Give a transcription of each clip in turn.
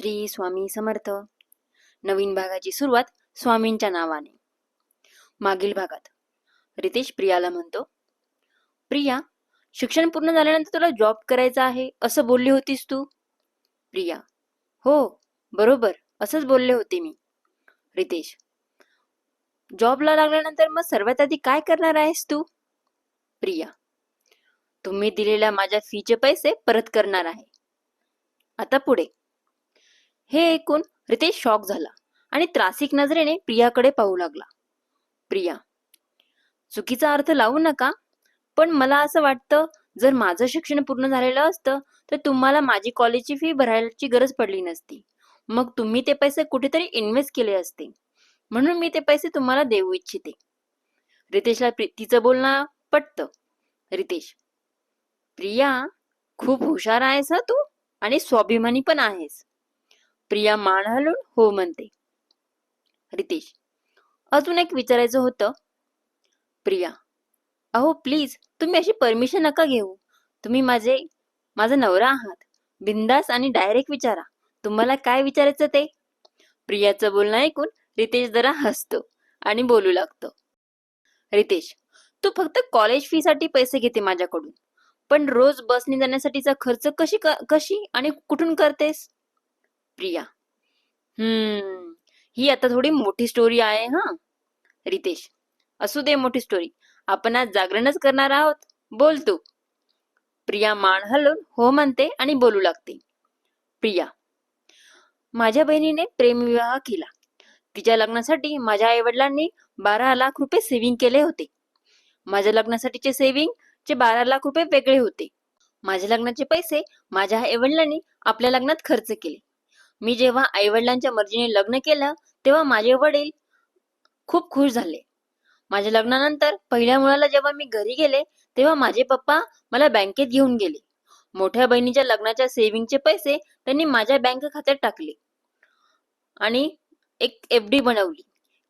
श्री स्वामी समर्थ. नवीन भागाची सुरुवात स्वामींच्या नावाने. मागील भागात रितेश प्रियाला म्हणतो प्रिया शिक्षण पूर्ण झाल्यानंतर तुला जॉब करायचा आहे असं बोलली होतीस तू? प्रिया. हो बरोबर असंच बोलले होते मी. रितेश जॉबला लागल्यानंतर मग सर्वात आधी काय करणार आहेस तू? प्रिया तुम्ही दिलेल्या माझ्या फीचे पैसे परत करणार आहे. आता पुढे. हे ऐकून रितेश शॉक झाला आणि त्रासिक नजरेने प्रियाकडे पाहू लागला. प्रिया चुकीचा अर्थ लावू नका पण मला असं वाटतं जर माझं शिक्षण पूर्ण झालेलं असतं तर तुम्हाला माझी कॉलेजची फी भरायची गरज पडली नसती. मग तुम्ही ते पैसे कुठेतरी इन्व्हेस्ट केले असते. म्हणून मी ते पैसे तुम्हाला देऊ इच्छिते. रितेशला तिचं बोलणं पटतं. रितेश प्रिया खूप हुशार आहेस हा तू आणि स्वाभिमानी पण आहेस. प्रिया मान हलून हो म्हणते. रितेश अजून एक विचारायचं होतं. प्रिया अहो प्लीज तुम्ही अशी परमिशन नका घेऊ. तुम्ही माझे माझा नवरा आहात. बिंदास आणि डायरेक्ट विचारा. तुम्हाला काय विचारायचं ते? प्रियाचं बोलणं ऐकून रितेश जरा हसतो आणि बोलू लागतो. रितेश तू फक्त कॉलेज फी साठी पैसे घेते माझ्याकडून. पण रोज बसने जाण्यासाठीचा खर्च कशी कशी आणि कुठून करतेस? प्रिया. हम्म. ही आता थोडी मोठी स्टोरी आहे हा. रितेश. असू दे मोठी स्टोरी आपण आज जागरणच करणार आहोत. बोल तू. प्रिया मान हलवून हो म्हणते आणि बोलू लागते. प्रिया. माझ्या बहिणीने प्रेमविवाह केला. तिच्या लग्नासाठी माझ्या आईवडिलांनी बारा लाख रुपये सेव्हिंग केले होते. माझ्या लग्नासाठीचे सेव्हिंग चे बारा लाख रुपये वेगळे होते. माझ्या लग्नाचे पैसे माझ्या आईवडिलांनी आपल्या लग्नात खर्च केले. मी जेव्हा आईवडिलांच्या मर्जीने लग्न केलं तेव्हा माझे वडील खूप खुश झाले. माझ्या लग्नानंतर पहिल्या मुलाला जेव्हा मी घरी गेले तेव्हा माझे पप्पा मला बँकेत घेऊन गेले. मोठ्या बहिणीच्या लग्नाच्या सेव्हिंगचे पैसे त्यांनी माझ्या बँक खात्यात टाकले आणि एक एफ डी बनवली.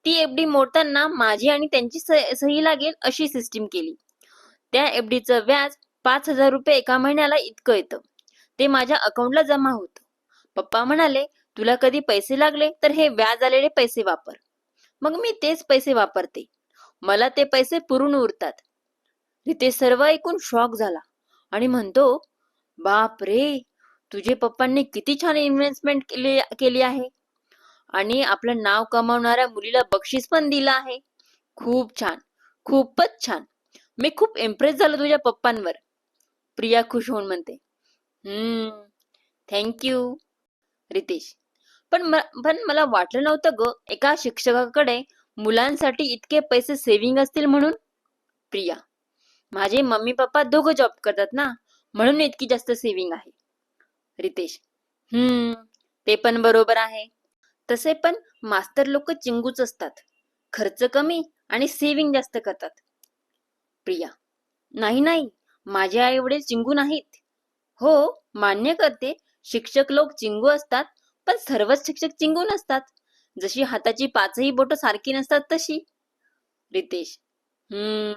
ती एफ डी मोडताना माझी आणि त्यांची स- सही लागेल अशी सिस्टीम केली. त्या एफ डीचं व्याज पाच हजार रुपये एका महिन्याला इतकं येतं. ते माझ्या अकाउंटला जमा होतं. पप्पा म्हणाले तुला कधी पैसे लागले तर हे व्याज आलेले पैसे वापर. मग मी तेच पैसे वापरते. मला ते पैसे पुरून उरतात. रितेश सर्व ऐकून शॉक झाला आणि म्हणतो बाप रे तुझे पप्पांनी किती छान इन्व्हेस्टमेंट केली केली आहे. आणि आपलं नाव कमावणाऱ्या मुलीला बक्षीस पण दिलं आहे. खूप छान खूपच छान. मी खूप इम्प्रेस झालो तुझ्या पप्पांवर. प्रिया खुश होऊन म्हणते हम्म थँक्यू रितेश. पण पण मला वाटलं नव्हतं ग एका शिक्षकाकडे मुलांसाठी इतके पैसे सेव्हिंग असतील म्हणून? प्रिया. माझे मम्मी पप्पा दोघं जॉब करतात ना म्हणून इतकी जास्त सेव्हिंग आहे. रितेश. हम्म ते पण बरोबर आहे. तसे पण मास्तर लोक चिंगूच असतात. खर्च कमी आणि सेव्हिंग जास्त करतात. प्रिया. नाही नाही माझे आई वडील चिंगू नाहीत हो मान्य करते शिक्षक लोक चिंगू असतात पण सर्वच शिक्षक चिंगू नसतात. जशी हाताची पाचही बोट सारखी नसतात तशी. रितेश हम्म.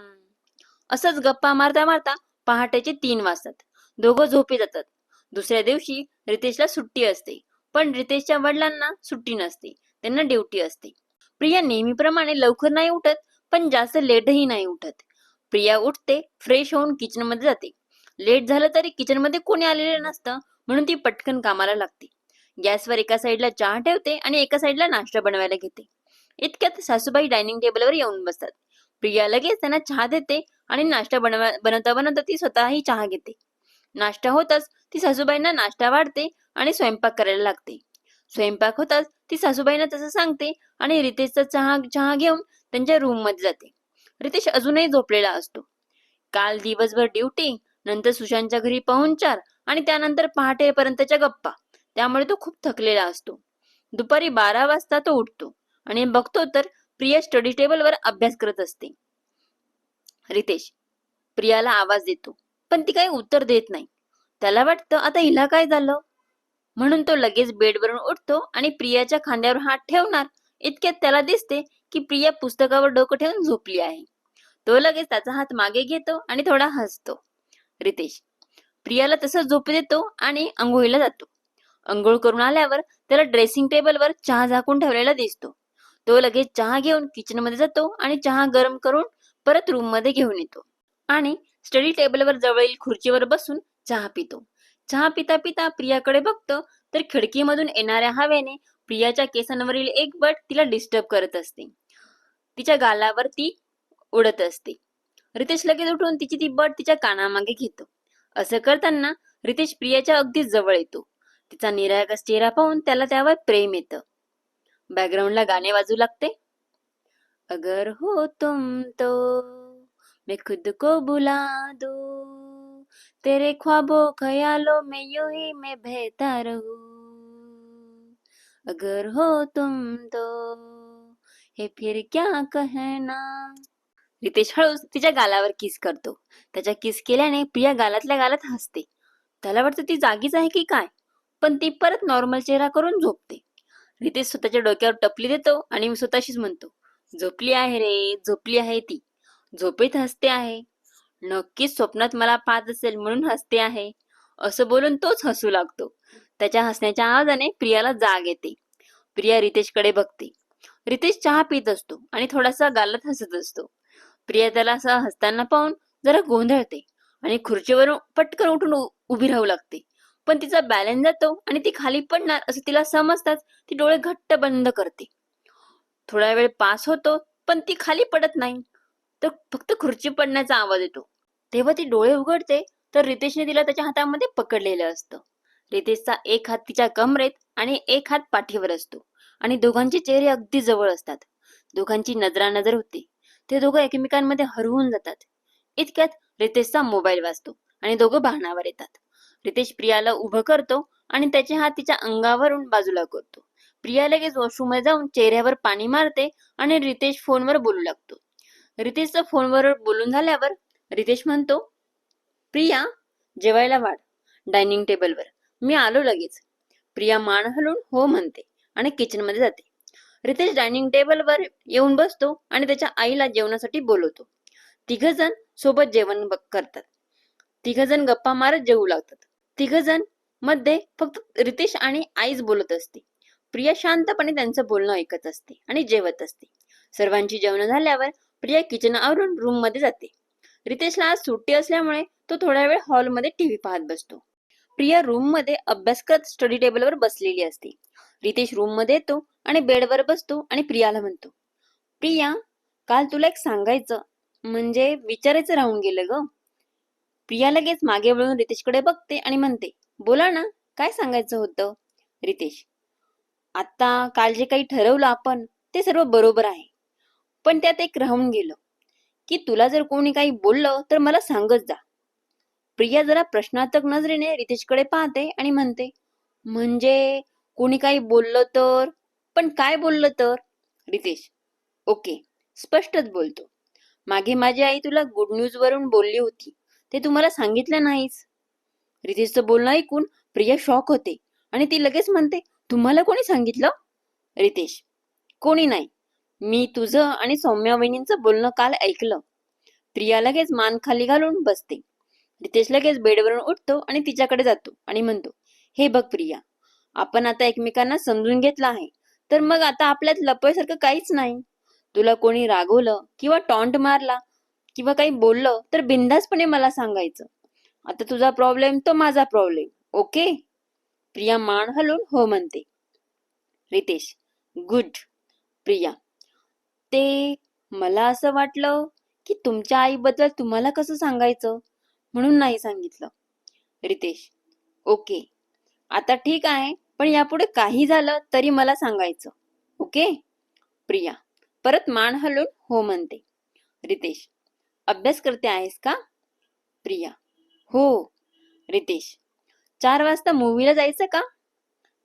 असंच गप्पा मारता मारता पहाटेचे तीन वाजतात. दोघं झोपी जातात. दुसऱ्या दिवशी रितेशला सुट्टी असते पण रितेशच्या वडिलांना सुट्टी नसते. त्यांना ड्युटी असते. प्रिया नेहमीप्रमाणे लवकर नाही उठत पण जास्त लेटही नाही उठत. प्रिया उठते फ्रेश होऊन किचनमध्ये जाते. लेट झालं तरी किचनमध्ये कोणी आलेलं नसतं म्हणून ती पटकन कामाला लागते. गॅसवर एका साईडला चहा ठेवते आणि एका साईडला नाश्ता बनवायला घेते. इतक्यात सासूबाई डायनिंग टेबलवर येऊन बसतात. प्रिया लगेच त्यांना चहा देते आणि नाश्ता बनवा बनवता बनवता ती स्वतःही चहा घेते. नाश्ता होताच ती सासूबाईंना नाश्ता वाढते आणि स्वयंपाक करायला लागते. स्वयंपाक होताच ती सासूबाईंना तसं सांगते आणि रितेशचा चहा चहा घेऊन त्यांच्या रूममध्ये जाते. रितेश अजूनही झोपलेला असतो. काल दिवसभर ड्युटी नंतर सुशांतच्या घरी पाहुणचार आणि त्यानंतर पहाटेपर्यंतच्या गप्पा. त्यामुळे तो खूप थकलेला असतो. दुपारी बारा वाजता तो उठतो आणि बघतो तर प्रिया स्टडी टेबलवर अभ्यास करत असते. रितेश प्रियाला आवाज देतो पण ती काही उत्तर देत नाही. त्याला वाटतं आता हिला काय झालं? म्हणून तो लगेच बेडवरून उठतो आणि प्रियाच्या खांद्यावर हात ठेवणार इतक्यात त्याला दिसते की प्रिया पुस्तकावर डोकं ठेवून झोपली आहे. तो लगेच त्याचा हात मागे घेतो आणि थोडा हसतो. रितेश प्रियाला तसंच झोप देतो आणि अंघोळीला जातो. अंघोळ करून आल्यावर त्याला ड्रेसिंग टेबलवर चहा झाकून ठेवलेला दिसतो. तो लगेच चहा घेऊन किचनमध्ये जातो आणि चहा गरम करून परत रूममध्ये घेऊन येतो. आणि स्टडी टेबलवर जवळील खुर्चीवर बसून चहा पितो. चहा पिता पिता प्रियाकडे बघतो तर खिडकीमधून येणाऱ्या हवेने प्रियाच्या केसांवरील एक बट तिला डिस्टर्ब करत असते. तिच्या गालावर ती उडत असते. रितेश लगेच उठून तिची ती बट तिच्या कानामागे घेतो. असं करताना रितेश प्रियाच्या अगदी जवळ येतो. तिचा निरागस चेहरा पाहून त्याला त्यावर प्रेम येतं. बॅकग्राऊंडला गाणे वाजू लागते. अगर हो तुम तो मैं खुद को बुला दो तेरे ख्वाबो ख्यालों में यूं ही मैं बहता रहू। अगर हो तुम तो हे फिर क्या कहना? रितेश हळूच तिच्या गालावर किस करतो. त्याच्या किस केल्याने प्रिया गालातल्या गालात हसते. त्याला वाटतं ती जागीच आहे की काय? पण ती परत नॉर्मल चेहरा करून झोपते. रितेश स्वतःच्या डोक्यावर टपली देतो आणि मी स्वतःशीच म्हणतो झोपली आहे रे झोपली आहे ती. झोपेत हसते आहे. नक्कीच स्वप्नात मला पाहत असेल म्हणून हसते आहे. असं बोलून तोच हसू लागतो. त्याच्या हसण्याच्या आवाजाने प्रियाला जाग येते. प्रिया रितेशकडे बघते. रितेश चहा पित असतो आणि थोडासा गालात हसत असतो. प्रिया त्याला असं हसताना पाहून जरा गोंधळते आणि खुर्चीवरून पटकन उठून उभी राहू लागते. पण तिचा बॅलन्स जातो आणि ती खाली पडणार असं तिला समजताच ती डोळे घट्ट बंद करते. थोडा वेळ पास होतो पण ती खाली पडत नाही. तर फक्त खुर्ची पडण्याचा आवाज येतो. तेव्हा ती डोळे उघडते तर रितेशने तिला त्याच्या हातामध्ये पकडलेलं असतं. रितेशचा एक हात तिच्या कमरेत आणि एक हात पाठीवर असतो. आणि दोघांचे चेहरे अगदी जवळ असतात. दोघांची नजरानजर होते. ते दोघं एकमेकांमध्ये हरवून जातात. इतक्यात रितेशचा मोबाईल वाजतो आणि दोघं भानावर येतात. रितेश प्रियाला उभं करतो आणि त्याचे हात तिच्या अंगावरून बाजूला करतो. प्रिया लगेच वॉशरूममध्ये जाऊन चेहऱ्यावर पाणी मारते आणि रितेश फोनवर बोलू लागतो. रितेशचं फोनवर बोलून झाल्यावर रितेश म्हणतो प्रिया जेवायला वाढ डायनिंग टेबलवर मी आलो लगेच. प्रिया मान हलून हो म्हणते आणि किचनमध्ये जाते. रितेश डायनिंग टेबलवर येऊन बसतो आणि त्याच्या आईला जेवणासाठी बोलवतो. तिघ जण सोबत जेवण करतात. तिघ जण गप्पा मारत जेवू लागतात. तिघ जणमध्ये फक्त रितेश आणि आईच बोलत असते. प्रिया शांतपणे त्यांचं बोलणं ऐकत असते आणि जेवत असते. सर्वांची जेवण झाल्यावर प्रिया किचन आवरून रूममध्ये जाते. रितेशला आज सुट्टी असल्यामुळे तो थोडा वेळ हॉलमध्ये टीव्ही पाहत बसतो. प्रिया रूममध्ये अभ्यास करत स्टडी टेबलवर बसलेली असते. रितेश रूममध्ये येतो आणि बेडवर बसतो आणि प्रियाला म्हणतो प्रिया काल तुला एक सांगायचं म्हणजे विचारायचं राहून गेलं ग. प्रिया लगेच मागे वळून रितेशकडे बघते आणि म्हणते बोला ना काय सांगायचं होतं? रितेश आता काल जे काही ठरवलं आपण ते सर्व बरोबर आहे. पण त्यात एक राहून गेलं की तुला जर कोणी काही बोललं तर मला सांगत जा. प्रिया जरा प्रश्नार्थक नजरेने रितेशकडे पाहते आणि म्हणते म्हणजे कोणी काही बोललं तर? पण काय बोललं तर? रितेश ओके स्पष्टच बोलतो. मागे माझी आई तुला गुड न्यूज वरून बोलली होती. ते तुम्हाला सांगितलं नाहीच रितेशचं बोलणं ऐकून प्रिया शॉक होते आणि ती लगेच म्हणते तुम्हाला कोणी सांगितलं? रितेश कोणी नाही. मी तुझं आणि सौम्या वहिनींचं बोलणं काल ऐकलं. प्रिया लगेच मान खाली घालून बसते. रितेश लगेच बेडवरून उठतो आणि तिच्याकडे जातो आणि म्हणतो हे बघ प्रिया आपण आता एकमेकांना समजून घेतलं आहे. तर मग आता आपल्यात लपवायसारखं काहीच नाही. तुला कोणी रागवलं किंवा टॉन्ट मारला किंवा काही बोललं तर बिंदासपणे मला सांगायचं. आता तुझा प्रॉब्लेम तो माझा प्रॉब्लेम ओके? प्रिया मान हलून हो म्हणते. रितेश गुड. प्रिया ते मला असं वाटलं की तुमच्या आईबद्दल तुम्हाला कसं सांगायचं? म्हणून नाही सांगितलं. रितेश ओके. आता ठीक आहे. पण यापुढे काही झालं तरी मला सांगायचं. ओके? प्रिया परत मान हलून हो म्हणते. रितेश अभ्यास करते आहेस का? प्रिया हो. रितेश चार वाजता मूवीला जायचं का?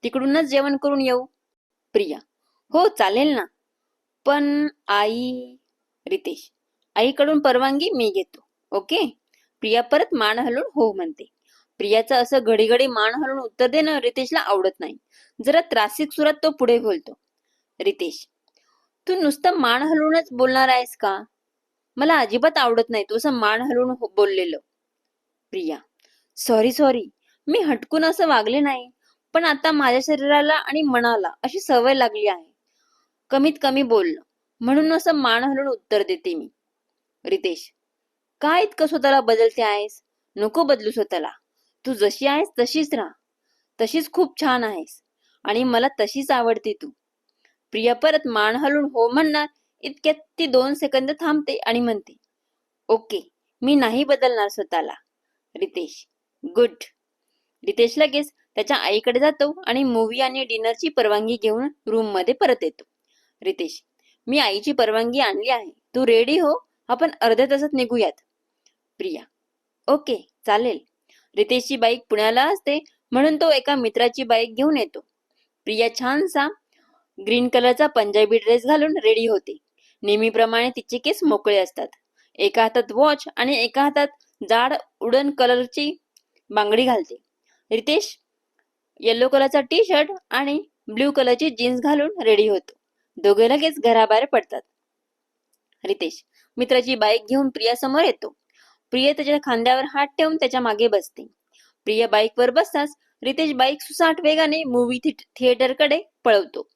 तिकडूनच जेवण करून येऊ. प्रिया हो चालेल ना. पण आई रितेश आईकडून परवानगी मी घेतो. ओके? प्रिया परत मान हलून हो म्हणते. प्रियाचं असं घडी घडी मान हलवून उत्तर देणं रितेशला आवडत नाही. जरा त्रासिक सुरात तो पुढे बोलतो. रितेश तू नुसतं मान हलवूनच बोलणार आहेस का? मला अजिबात आवडत नाही तू असं मान हलवून हो- बोललेलं. प्रिया सॉरी सॉरी मी हटकून असं वागले नाही पण आता माझ्या शरीराला आणि मनाला अशी सवय लागली आहे. कमीत कमी बोलणं म्हणून असं मान हलवून उत्तर देते मी. रितेश काय इतकं स्वतःला बदलते आहेस? नको बदलू स्वतःला. तू जशी आहेस तशीच राहा. तशीच खूप छान आहेस. आणि मला तशीच आवडते तू. प्रिया परत मान हलून हो म्हणणार इतक्यात ती दोन सेकंद थांबते आणि म्हणते ओके मी नाही बदलणार स्वतःला. रितेश गुड. रितेश लगेच त्याच्या आईकडे जातो आणि मूवी आणि डिनरची परवानगी घेऊन रूममध्ये परत येतो. रितेश मी आईची परवानगी आणली आहे. तू रेडी हो? आपण अर्ध्या तासात निघूयात. प्रिया ओके चालेल. रितेशची बाईक पुण्याला असते म्हणून तो एका मित्राची बाईक घेऊन येतो. प्रिया छानसा ग्रीन कलरचा पंजाबी ड्रेस घालून रेडी होते. नेहमीप्रमाणे तिचे केस मोकळे असतात. एका हातात वॉच आणि एका हातात जाड उडन कलरची बांगडी घालते. रितेश येलो कलरचा टी शर्ट आणि ब्ल्यू कलरची जीन्स घालून रेडी होतो. दोघे लगेच घराबाहेर पडतात. रितेश मित्राची बाईक घेऊन प्रिया समोर येतो. प्रिया त्याच्या खांद्यावर हात ठेवून त्याच्यामागे बसते. प्रिया बाईकवर बसताच रितेश बाईक सुसाट वेगाने मूवी थिएटरकडे पळवतो.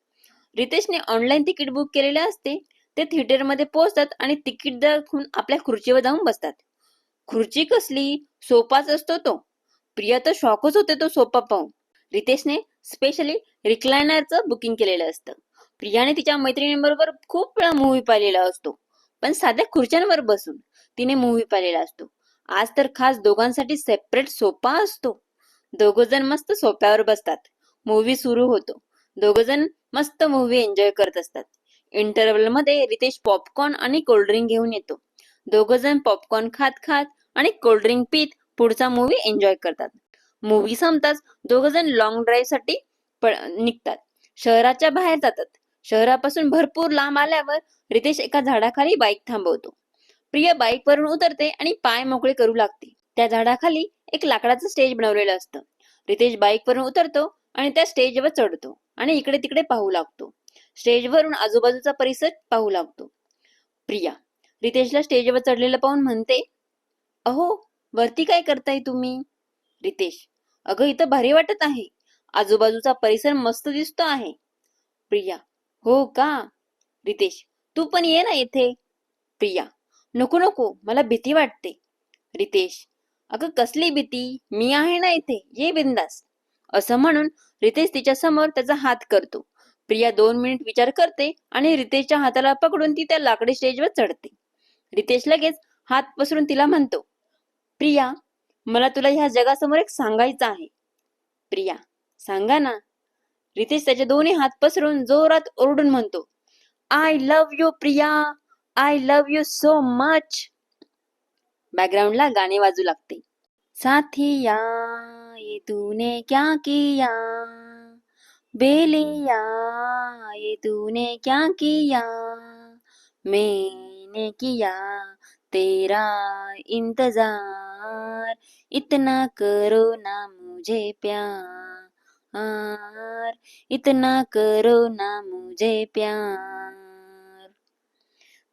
रितेशने ऑनलाईन तिकीट बुक केलेले असते ते थिएटरमध्ये पोहोचतात आणि तिकीट दाखवून आपल्या खुर्चीवर जाऊन बसतात. खुर्ची कसली? सोपाच असतो तो. प्रिया तर शॉकच होते तो सोपा पाहून. रितेशने स्पेशली रिक्लायनरचं बुकिंग केलेलं असतं. प्रियाने तिच्या मैत्रिणींबरोबर खूप वेळा मूवी पाहिलेला असतो. पण साध्या खुर्च्यांवर बसून तिने मूवी पाहिलेला असतो. आज तर खास दोघांसाठी सेपरेट सोपा असतो. दोघजण मस्त सोप्यावर बसतात. मूवी सुरू होतो. दोघजण मस्त मूवी एन्जॉय करत असतात. इंटरव्हलमध्ये रितेश पॉपकॉर्न आणि कोल्ड्रिंक घेऊन येतो. दोघं जण पॉपकॉर्न खात खात आणि कोल्ड्रिंक पीत पुढचा मूवी एन्जॉय करतात. मूवी संपताच दोघजण लॉंग ड्राईव्हसाठी निघतात. शहराच्या बाहेर जातात. शहरापासून भरपूर लांब आल्यावर रितेश एका झाडाखाली बाईक थांबवतो. प्रिया बाईक वरून उतरते आणि पाय मोकळे करू लागते. त्या झाडाखाली एक लाकडाचं स्टेज बनवलेलं असतं. रितेश बाईक वरून उतरतो आणि त्या स्टेजवर चढतो आणि इकडे तिकडे पाहू लागतो. स्टेजवरून आजूबाजूचा परिसर पाहू लागतो. प्रिया रितेशला स्टेजवर चढलेलं पाहून म्हणते अहो वरती काय करताय तुम्ही? रितेश अगं इथं भारी वाटत आहे. आजूबाजूचा परिसर मस्त दिसतो आहे. प्रिया हो का? रितेश तू पण ये ना इथे. प्रिया नको नको मला भीती वाटते. रितेश अगं कसली भीती? मी आहे ना इथे. ये बिंदास. असं म्हणून रितेश तिच्या समोर त्याचा हात करतो. प्रिया दोन मिनिट विचार करते आणि रितेशच्या हाताला पकडून ती त्या लाकडी स्टेजवर चढते. रितेश लगेच हात पसरून तिला म्हणतो प्रिया मला तुला ह्या जगासमोर एक सांगायचं आहे. प्रिया सांगा ना. रितेश त्याचे दोन्ही हात पसरून जोरात ओरडून म्हणतो I love you Priya. I love you so much बॅकग्राऊंडला गाणे वाजू लागते. साथिया ये तूने क्या किया? बेलिया ये तूने क्या किया? मैंने किया तेरा इंतजार. इतना करो ना मुझे प्यार. इतना करो ना मुझे प्यार.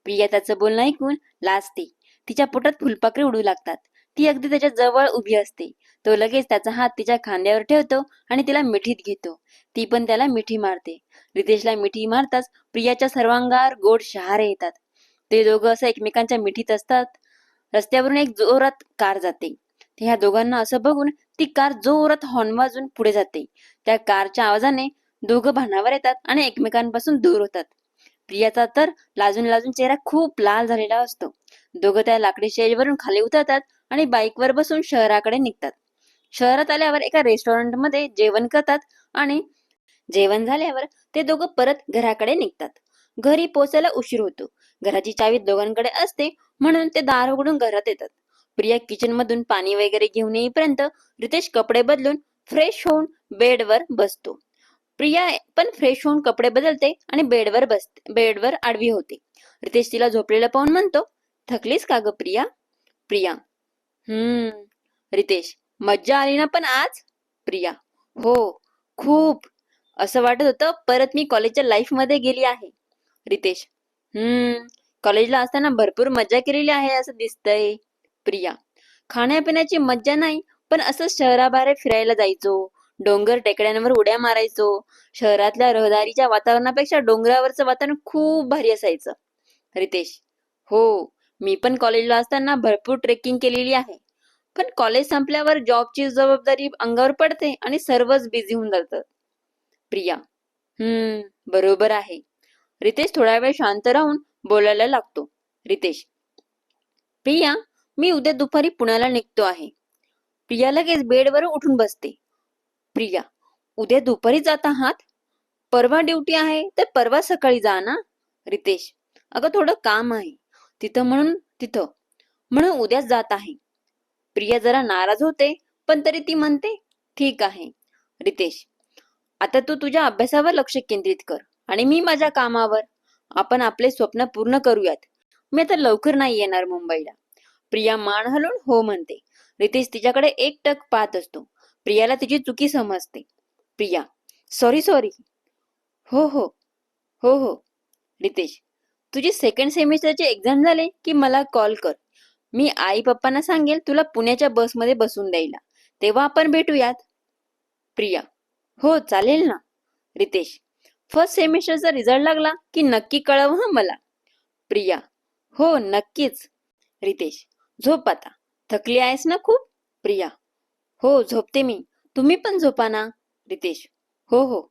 प्रिया त्याचं बोलणं ऐकून लाजते. तिच्या पोटात फुलपाखरे उडू लागतात. ती अगदी त्याच्याजवळ उभी असते. तो लगेच त्याचा हात तिच्या खांद्यावर ठेवतो आणि तिला मिठीत घेतो. ती पण त्याला मिठी मारते. रितेशला मिठी मारताच प्रियाच्या सर्वांगावर गोड शहारे येतात. ते दोघं असं एकमेकांच्या मिठीत असतात. रस्त्यावरून एक जोरात कार जाते. ह्या दोघांना असं बघून ती कार जोरात हॉर्न वाजून पुढे जाते. त्या कारच्या आवाजाने दोघं भानावर येतात आणि एकमेकांपासून दूर होतात. प्रियाचा तर लाजून लाजून चेहरा खूप लाल झालेला असतो. दोघं त्या लाकडी शेजवरून खाली उतरतात आणि बाईकवर बसून शहराकडे निघतात. शहरात आल्यावर एका रेस्टॉरंटमध्ये जेवण करतात आणि जेवण झाल्यावर ते दोघं परत घराकडे निघतात. घरी पोचायला उशीर होतो. घराची चावी दोघांकडे असते म्हणून ते दार उघडून घरात येतात. प्रिया किचन मधून पाणी वगैरे घेऊन येईपर्यंत रितेश कपडे बदलून फ्रेश होऊन बेडवर बसतो. प्रिया पण फ्रेश होऊन कपडे बदलते आणि बेडवर बसते बेडवर आडवी होते. रितेश तिला झोपलेलं पाहून म्हणतो थकलीस का ग प्रिया? प्रिया. हम्म. रितेश मज्जा आली ना पण आज? प्रिया. हो खूप. असं वाटत होतं परत मी कॉलेजच्या लाईफमध्ये गेली आहे. रितेश. हम्म कॉलेजला असताना भरपूर मज्जा केलेली आहे असं दिसतंय. प्रिया. खाण्यापिण्याची मज्जा नाही पण असं शहराबाहेर फिरायला जायचो. डोंगर टेकड्यांवर उड्या मारायचो. शहरातल्या रहदारीच्या वातावरणापेक्षा डोंगरावरचं वातावरण खूप भारी असायचं. रितेश हो मी पण कॉलेजला असताना भरपूर ट्रेकिंग केलेली आहे. पण कॉलेज संपल्यावर जॉबची जबाबदारी अंगावर पडते आणि सर्वच बिझी होऊन जातात. प्रिया हम्म बरोबर आहे. रितेश थोडा वेळ शांत राहून बोलायला लागतो. रितेश प्रिया मी उद्या दुपारी पुण्याला निघतो आहे. प्रिया लगेच बेडवर उठून बसते. प्रिया उद्या दुपारी जात आहात? परवा ड्युटी आहे तर परवा सकाळी जा ना? रितेश अगं थोडं काम आहे. तिथं म्हणून तिथं. म्हणून उद्याच जात आहे. प्रिया जरा नाराज होते पण तरी ती म्हणते ठीक आहे. रितेश आता तू तुझ्या अभ्यासावर लक्ष केंद्रित कर आणि मी माझ्या कामावर. आपण आपले स्वप्न पूर्ण करूयात. मी आता लवकर नाही येणार मुंबईला. प्रिया मान हलून हो म्हणते. रितेश तिच्याकडे एक टक पाहत असतो. प्रियाला तिची चुकी समजते. प्रिया सॉरी सॉरी हो हो. हो हो. रितेश तुझी सेकंड सेमिस्टरचे एक्झाम झाले की मला कॉल कर. मी आई पप्पांना सांगेल तुला पुण्याच्या बसमध्ये बसून द्यायला. तेव्हा आपण भेटूयात. प्रिया हो चालेल ना. रितेश फर्स्ट सेमिस्टरचा रिझल्ट लागला की नक्की कळव हं मला. प्रिया हो नक्कीच. रितेश झोप आता. थकली आहेस ना खूप? प्रिया. हो झोपते मी. तुम्ही पण झोपा ना रितेश. हो हो.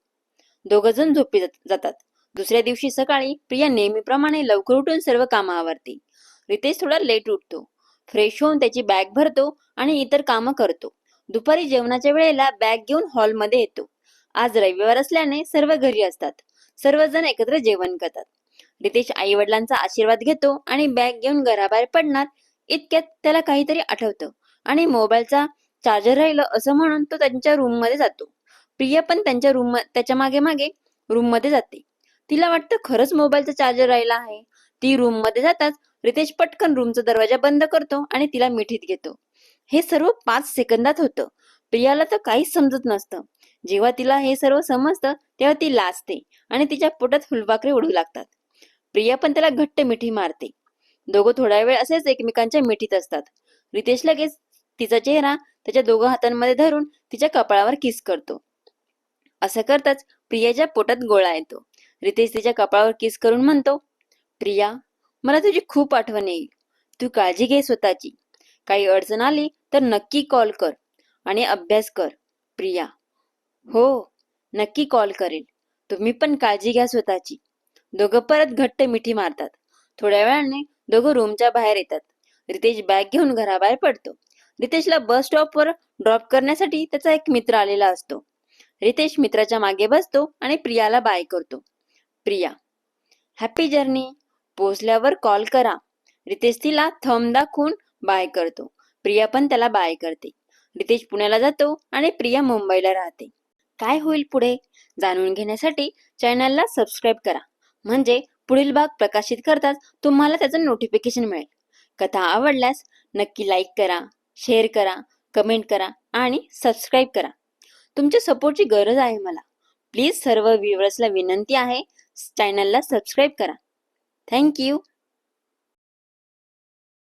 दोघ जण झोपी जातात. दुसऱ्या दिवशी सकाळी प्रिया नेहमीप्रमाणे लवकर उठून सर्व कामं आवरते. रितेश थोडा लेट उठतो. फ्रेश होऊन त्याची बॅग भरतो आणि इतर कामं करतो. दुपारी जेवणाच्या वेळेला बॅग घेऊन हॉलमध्ये येतो. आज रविवार असल्याने सर्व घरी असतात. सर्वजण एकत्र जेवण करतात. रितेश आई वडिलांचा आशीर्वाद घेतो आणि बॅग घेऊन घराबाहेर पडणार इतक्यात त्याला काहीतरी आठवतं. आणि मोबाईलचा चार्जर राहिलं असं म्हणून तो त्यांच्या रूममध्ये जातो. प्रिया पण त्यांच्या रूम त्याच्यामागे मागे रूममध्ये जाते. तिला वाटतं खरंच मोबाईलचा चार्जर राहिला आहे. ती रूममध्ये जाताच रितेश पटकन रूमचा दरवाजा बंद करतो आणि तिला मिठीत घेतो. हे सर्व पाच सेकंदात होतं. प्रियाला तर काहीच समजत नसतं. जेव्हा तिला हे सर्व समजतं तेव्हा ती लाजते आणि तिच्या पोटात फुलपाखरे उडू लागतात. प्रिया पण त्याला घट्ट मिठी मारते. दोघं थोडा वेळ असेच एकमेकांच्या मिठीत असतात. रितेश लगेच तिचा चेहरा त्याच्या दोघं हातांमध्ये धरून तिच्या कपाळावर किस करतो. असं करताच प्रियाच्या पोटात गोळा येतो. रितेश तिच्या कपाळावर किस करून म्हणतो प्रिया मला तुझी खूप आठवण येईल. तू काळजी घे स्वतःची. काही अडचण आली तर नक्की कॉल कर आणि अभ्यास कर प्रिया. हो नक्की कॉल करेल. तुम्ही पण काळजी घ्या स्वतःची. दोघं परत घट्ट मिठी मारतात. थोड्या वेळाने दोघं रूमच्या बाहेर येतात. रितेश बॅग घेऊन घराबाहेर पडतो. रितेशला बस स्टॉपवर ड्रॉप करण्यासाठी त्याचा एक मित्र आलेला असतो. रितेश मित्राच्या मागे बसतो आणि प्रियाला बाय करतो. प्रिया हॅपी जर्नी पोहोचल्यावर कॉल करा. रितेश तिला थम दाखवून बाय करतो. प्रिया पण त्याला बाय करते. रितेश पुण्याला जातो आणि प्रिया मुंबईला राहते. काय होईल पुढे? जाणून घेण्यासाठी चॅनलला सबस्क्राईब करा. म्हणजे पुढील भाग प्रकाशित करताच तुम्हाला त्याचं नोटिफिकेशन मिळेल. कथा आवडल्यास नक्की लाईक करा शेअर करा कमेंट करा आणि सबस्क्राईब करा. तुमच्या सपोर्टची गरज आहे मला. प्लीज सर्व व्ह्युअर्सला विनंती आहे चॅनलला सबस्क्राईब करा. थँक्यू